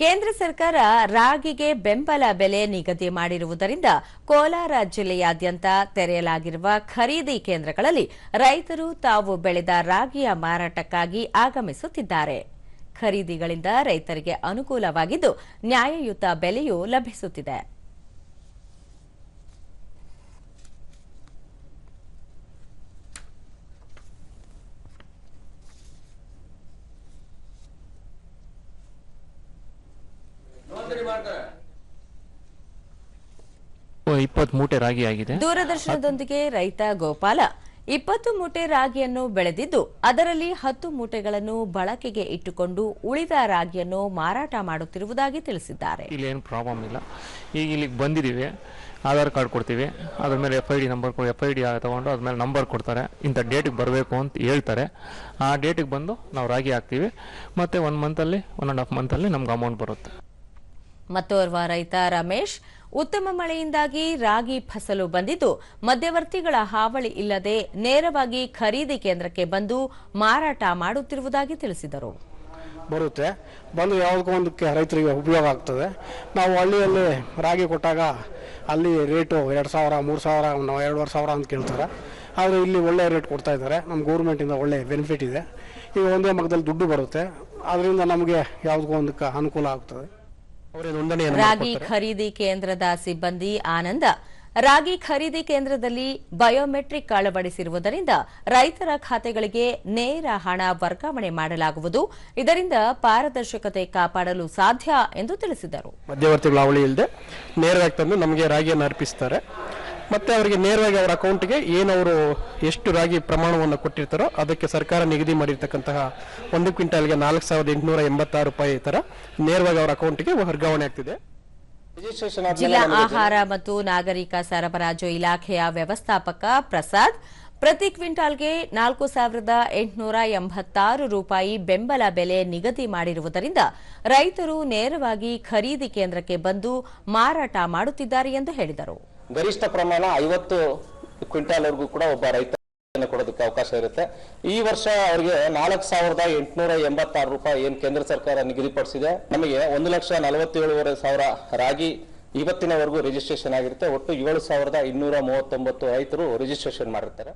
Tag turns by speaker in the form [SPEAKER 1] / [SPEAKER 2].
[SPEAKER 1] ಕೇಂದ್ರ ಸರ್ಕಾರ ರಾಗಿಗೆ ಬೆಂಬಲ ಬೆಲೆ ನಿಗದಿ ಮಾಡಿರುವುದರಿಂದ ಕೋಲಾರ ಜಿಲ್ಲೆಯಾದ್ಯಂತ ತೆರೆಯಲಾಗಿರುವ ಖರೀದಿ ಕೇಂದ್ರಗಳಲ್ಲಿ ರೈತರು ತಾವು ಬೆಳೆದ ರಾಗಿಯ ಮಾರಾಟಕ್ಕಾಗಿ ಆಗಮಿಸುತ್ತಿದ್ದಾರೆ. ಖರೀದಿಗಳಿಂದ ರೈತರಿಗೆ ಅನುಕೂಲವಾಗಿದ್ದು ನ್ಯಾಯಯುತ ಬೆಲೆಯೂ ಲಭಿಸುತ್ತಿದೆ.
[SPEAKER 2] ಮೂಟೆ ರಾಗಿ ಆಗಿದೆ.
[SPEAKER 1] ದೂರದರ್ಶನದೊಂದಿಗೆ ರೈತ ಗೋಪಾಲ ಇಪ್ಪತ್ತು ಮೂಟೆ ರಾಗಿಯನ್ನು ಬೆಳೆದಿದ್ದು ಅದರಲ್ಲಿ ಹತ್ತು ಮೂಟೆಗಳನ್ನು ಬಳಕೆಗೆ ಇಟ್ಟುಕೊಂಡು ಉಳಿದ ರಾಗಿಯನ್ನು ಮಾರಾಟ ಮಾಡುತ್ತಿರುವುದಾಗಿ ತಿಳಿಸಿದ್ದಾರೆ.
[SPEAKER 2] ಇಲ್ಲಿ ಏನು ಪ್ರಾಬ್ಲಮ್ ಇಲ್ಲ. ಈಗ ಇಲ್ಲಿಗೆ ಬಂದಿದ್ದೀವಿ. ಆಧಾರ್ ಕಾರ್ಡ್ ಕೊಡ್ತೀವಿ. ಅದ್ರ ಮೇಲೆ F I D number F I D ತಗೊಂಡು ಅದ್ರ ಮೇಲೆ ನಂಬರ್ ಕೊಡ್ತಾರೆ. ಇಂಥ ಡೇಟಿಗೆ ಬರಬೇಕು ಅಂತ ಹೇಳ್ತಾರೆ. ಆ ಡೇಟಿಗೆ ಬಂದು ನಾವು ರಾಗಿ ಹಾಕ್ತೀವಿ. ಮತ್ತು ಒನ್ ಮಂತಲ್ಲಿ ಒನ್ ಆ್ಯಂಡ್ ಹಾಫ್ ಮಂತಲ್ಲಿ ನಮ್ಗೆ ಅಮೌಂಟ್ ಬರುತ್ತೆ.
[SPEAKER 1] ಮತ್ತೋರ್ವ ರೈತ ರಮೇಶ್, ಉತ್ತಮ ಮಳೆಯಿಂದಾಗಿ ರಾಗಿ ಫಸಲು ಬಂದಿದ್ದು, ಮಧ್ಯವರ್ತಿಗಳ ಹಾವಳಿ ಇಲ್ಲದೆ ನೇರವಾಗಿ ಖರೀದಿ ಕೇಂದ್ರಕ್ಕೆ ಬಂದು ಮಾರಾಟ ಮಾಡುತ್ತಿರುವುದಾಗಿ ತಿಳಿಸಿದರು.
[SPEAKER 3] ಬರುತ್ತೆ. ಬಂದು ಯಾವುದಕ್ಕೂ ಒಂದಕ್ಕೆ ರೈತರಿಗೆ ಉಪಯೋಗ ಆಗ್ತದೆ. ನಾವು ಹಳ್ಳಿಯಲ್ಲಿ ರಾಗಿ ಕೊಟ್ಟಾಗ ಅಲ್ಲಿ ರೇಟು ಎರಡು ಸಾವಿರ, ಮೂರು ಸಾವಿರ ನಾವು ಎರಡುವರೆ ಸಾವಿರ ಅಂತ ಕೇಳ್ತಾರೆ. ಆದರೆ ಇಲ್ಲಿ ಒಳ್ಳೆಯ ರೇಟ್ ಕೊಡ್ತಾ ಇದ್ದಾರೆ. ನಮ್ಮ ಗೌರ್ಮೆಂಟಿಂದ ಒಳ್ಳೆ ಬೆನಿಫಿಟ್ ಇದೆ. ಈಗ ಒಂದೇ ಮಗದಲ್ಲಿ ದುಡ್ಡು ಬರುತ್ತೆ. ಅದರಿಂದ ನಮಗೆ ಯಾವುದಕ್ಕೂ ಒಂದಕ್ಕೆ ಅನುಕೂಲ ಆಗ್ತದೆ.
[SPEAKER 1] ರಾಗಿ ಖರೀದಿ ಕೇಂದ್ರದ ಸಿಬ್ಬಂದಿ ಆನಂದ. ರಾಗಿ ಖರೀದಿ ಕೇಂದ್ರದಲ್ಲಿ ಬಯೋಮೆಟ್ರಿಕ್ ಅಳವಡಿಸಿರುವುದರಿಂದ ರೈತರ ಖಾತೆಗಳಿಗೆ ನೇರ ಹಣ ವರ್ಗಾವಣೆ ಮಾಡಲಾಗುವುದು. ಇದರಿಂದ ಪಾರದರ್ಶಕತೆ ಕಾಪಾಡಲು ಸಾಧ್ಯ ಎಂದು ತಿಳಿಸಿದರು.
[SPEAKER 4] ಮಧ್ಯವರ್ತಿಗಳ ಅವಳಿ ಇಲ್ಲದೆ ನೇರವಾಗಿ ತಂದು ನಮಗೆ ರಾಗಿಯನ್ನು ಅರ್ಪಿಸ್ತಾರೆ. ಮತ್ತೆ ಅವರಿಗೆ ನೇರವಾಗಿ ಅವರ ಅಕೌಂಟ್ಗೆ ಏನು ಅವರು ಎಷ್ಟು ರಾಗಿ ಪ್ರಮಾಣವನ್ನು ಕೊಟ್ಟಿರ್ತಾರೋ ಅದಕ್ಕೆ ಸರ್ಕಾರ ನಿಗದಿ ಮಾಡಿರ್ತಕ್ಕಂತಹ ಒಂದು ಕ್ವಿಂಟಾಲ್ಗೆ ನಾಲ್ಕು ಸಾವಿರದ ಎಂಟುನೂರ ಎಂಬತ್ತಾರು ರೂಪಾಯಿ ಥರ ನೇರವಾಗಿ ಅವರ ಅಕೌಂಟ್ಗೆ ವರ್ಗಾವಣೆ ಆಗ್ತಿದೆ.
[SPEAKER 1] ಜಿಲ್ಲಾ ಆಹಾರ ಮತ್ತು ನಾಗರಿಕ ಸರಬರಾಜು ಇಲಾಖೆಯ ವ್ಯವಸ್ಥಾಪಕ ಪ್ರಸಾದ್ ಪ್ರತಿ ಕ್ವಿಂಟಾಲ್ಗೆ ನಾಲ್ಕು ಸಾವಿರದ ಎಂಟುನೂರ ಎಂಬತ್ತಾರು ರೂಪಾಯಿ ಬೆಂಬಲ ಬೆಲೆ ನಿಗದಿ ಮಾಡಿರುವುದರಿಂದ ರೈತರು ನೇರವಾಗಿ ಖರೀದಿ ಕೇಂದ್ರಕ್ಕೆ ಬಂದು ಮಾರಾಟ ಮಾಡುತ್ತಿದ್ದಾರೆ ಎಂದು ಹೇಳಿದರು.
[SPEAKER 5] ಗರಿಷ್ಠ ಪ್ರಮಾಣ ಐವತ್ತು ಕ್ವಿಂಟಾಲ್ವರೆಗೂ ಕೂಡ ಒಬ್ಬ ರೈತ ಕೊಡೋದಕ್ಕೆ ಅವಕಾಶ ಇರುತ್ತೆ. ಈ ವರ್ಷ ಅವರಿಗೆ ನಾಲ್ಕು ಸಾವಿರದ ಎಂಟುನೂರ ಎಂಬತ್ತಾರು ರೂಪಾಯಿ ಏನು ಕೇಂದ್ರ ಸರ್ಕಾರ ನಿಗದಿಪಡಿಸಿದೆ ನಮಗೆ ಒಂದು ಲಕ್ಷ ನಲವತ್ತೇಳುವರೆ ಸಾವಿರ ರಾಗಿ ಇವತ್ತಿನವರೆಗೂ ರಿಜಿಸ್ಟ್ರೇಷನ್ ಆಗಿರುತ್ತೆ. ಒಟ್ಟು ಏಳು ಸಾವಿರದ ಇನ್ನೂರ ಮೂವತ್ತೊಂಬತ್ತು ರೈತರು ರಿಜಿಸ್ಟ್ರೇಷನ್ ಮಾಡಿರ್ತಾರೆ.